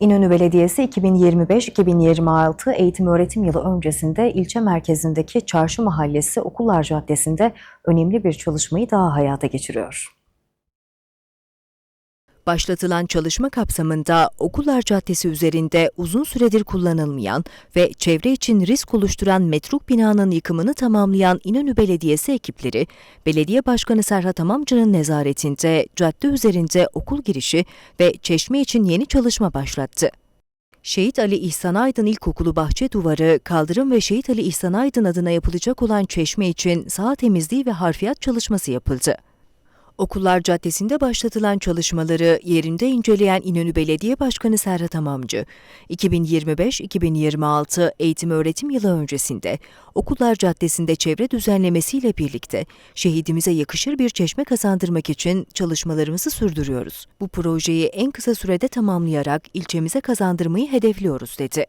İnönü Belediyesi 2025-2026 eğitim öğretim yılı öncesinde ilçe merkezindeki Çarşı Mahallesi Okullar Caddesi'nde önemli bir çalışmayı daha hayata geçiriyor. Başlatılan çalışma kapsamında Okullar Caddesi üzerinde uzun süredir kullanılmayan ve çevre için risk oluşturan metruk binanın yıkımını tamamlayan İnönü Belediyesi ekipleri, Belediye Başkanı Serhat Amamcı'nın nezaretinde cadde üzerinde okul girişi ve çeşme için yeni çalışma başlattı. Şehit Ali İhsan Aydın İlkokulu bahçe duvarı, kaldırım ve Şehit Ali İhsan Aydın adına yapılacak olan çeşme için saha temizliği ve harfiyat çalışması yapıldı. Okullar Caddesi'nde başlatılan çalışmaları yerinde inceleyen İnönü Belediye Başkanı Serhat Amamcı, 2025-2026 eğitim öğretim yılı öncesinde Okullar Caddesi'nde çevre düzenlemesiyle birlikte şehidimize yakışır bir çeşme kazandırmak için çalışmalarımızı sürdürüyoruz. Bu projeyi en kısa sürede tamamlayarak ilçemize kazandırmayı hedefliyoruz dedi.